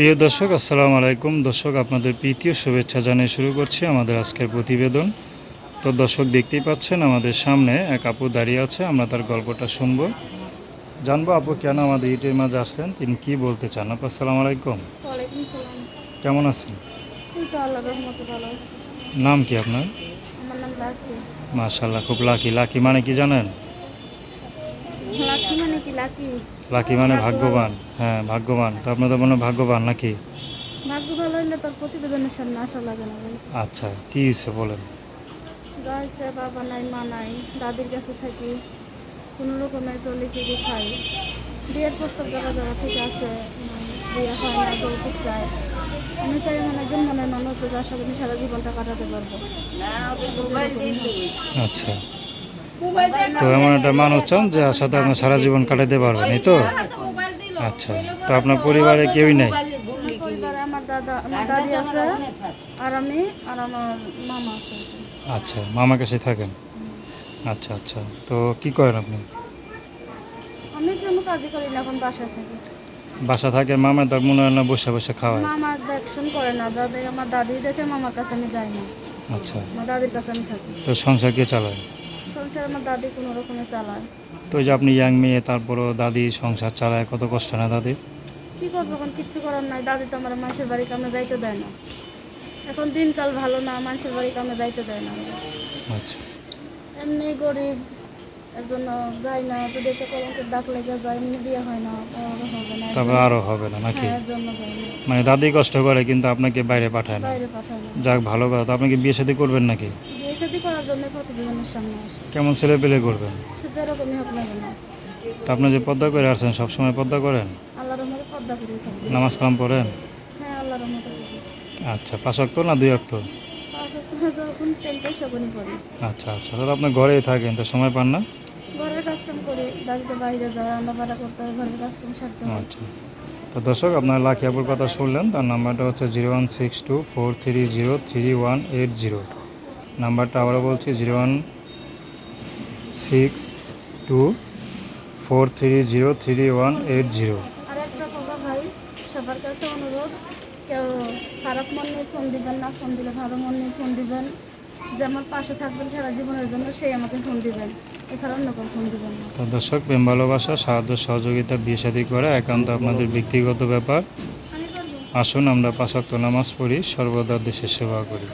প্রিয় দর্শক আসসালামু আলাইকুম। দর্শক আপনাদের প্রীতীয় শুভেচ্ছা জানিয়ে শুরু করছি আমাদের আজকের প্রতিবেদন। তো দর্শক দেখতেই পাচ্ছেন আমাদের সামনে এক আপু দাঁড়িয়ে আছে আমরা তার গল্পটা শুনব। জানব আপু কেন আমাদের ইটের মাঝে আসলেন? তিনি কি বলতে চান? আপু আসসালামু আলাইকুম। কেমন আছেন? নাম কি আপনার? মাশাল্লাহ খুব লাকি। লাকি মানে কি জানেন? লাকি মানে কি লাকি? লাকি মানে ভাগ্যবান হ্যাঁ ভাগ্যবান। তো আপনাদের মনে ভাগ্যবান নাকি? ভাগ্য ভালো হইলে তোর প্রতিবেদনের সামনে আসা লাগে না ভাই। আচ্ছা কি হয়েছে বলেন? গাইছে বাবা নাই মা নাই দাদির কাছে থাকি কোনো রকমে চলে ফিরে খাই। বিয়ের প্রস্তাব জায়গা জায়গা থেকে আসে মানে বিয়ে হয় না যৌতুক চায় আমি চাই মানে একজন মনে ননদ আশা করি সারা জীবনটা কাটাতে পারব। আচ্ছা। তো এমন একটা মানুষ চান যে সাথে আপনার সারা জীবন কাটাতে পারবেন এই তো? আচ্ছা তো আপনার পরিবারে কেউই নাই? মামা আচ্ছা মামার কাছে থাকেন? আচ্ছা আচ্ছা তো কি করেন আপনি? আমি কোনো কাজই করি না এখন বাসায় থাকি বাসা থাকে মামা তার মনে হয় না বসে বসে খাওয়ায়। মামা দেখশন করে না দাদি আমার দাদি দেখে মামার কাছে আমি যাই না। আচ্ছা আমার দাদির কাছে আমি থাকি। তো সংসার কে চালায়? সংসার আমার দাদি কোনো রকমে চালায়। তো যে আপনি ইয়াং মেয়ে তারপরও দাদি সংসার চালায় কত কষ্ট না দাদি? কি করব এখন? কিচ্ছু করার নাই। দাদি তো আমার মানুষের বাড়ি কামে যাইতে দেয় না। এখন দিনকাল ভালো না মানুষের বাড়ি কামে যাইতে দেয় না। আচ্ছা। এমনি গরিব এর জন্য যাই না যদি একটা কলঙ্কের ডাক লেগে যায় এমনি বিয়ে হয় না আর হবে না তারপর আরও হবে না নাকি? হ্যাঁ এর জন্য যাই না। মানে দাদি কষ্ট করে কিন্তু আপনাকে বাইরে পাঠায় না। বাইরে পাঠায় না। যাক ভালো কথা। তো আপনি কি বিয়ে সাথে করবেন নাকি? শাদি করার জন্য প্রতিবেদনের সামনে আসে। কেমন ছেলে পেলে করবেন? সে যেরকমই হোক না কেন। তো আপনি যে পদ্মা করে আসছেন সবসময় পদ্মা করেন? আল্লাহ রহমতে পদ্মা করে থাকবে নামাজ কালাম পড়েন? হ্যাঁ আল্লাহ রহমতে করি। আচ্ছা পাঁচ অক্ত না দুই অক্ত? পাঁচ সপ্তাহে যখন তেলটাই সেবনই করি। আচ্ছা আচ্ছা তাহলে আপনি ঘরেই থাকেন তো সময় পান না? ঘরের কাজকাম করি বাড়িতে বাইরে যায় রান্না বাড়া করতে হয় ঘরের কাজকাম সারতে হয়। আচ্ছা। তো দর্শক আপনার লাখিয়াপুর কথা শুনলেন তার নাম্বারটা হচ্ছে zero one six two four three zero three one eight zero. নাম্বারটা আবারও বলছি zero one six two four three zero three one eight zero. সবার কাছে অনুরোধ কেউ খারাপ মন নিয়ে ফোন দিবেন না ফোন দিলে ভালো মন নিয়ে ফোন দিবেন। যে আমার পাশে থাকবেন সারা জীবনের জন্য সেই আমাকে ফোন দিবেন। এছাড়া অন্য কেউ ফোন দিবেন না। তো দর্শক প্রেম ভালোবাসা সাহায্য সহযোগিতা বিয়ে শাদী করা একান্ত আপনাদের ব্যক্তিগত ব্যাপার। আসুন আমরা পাঁচ ওয়াক্ত নামাজ পড়ি সর্বদা দেশের সেবা করি।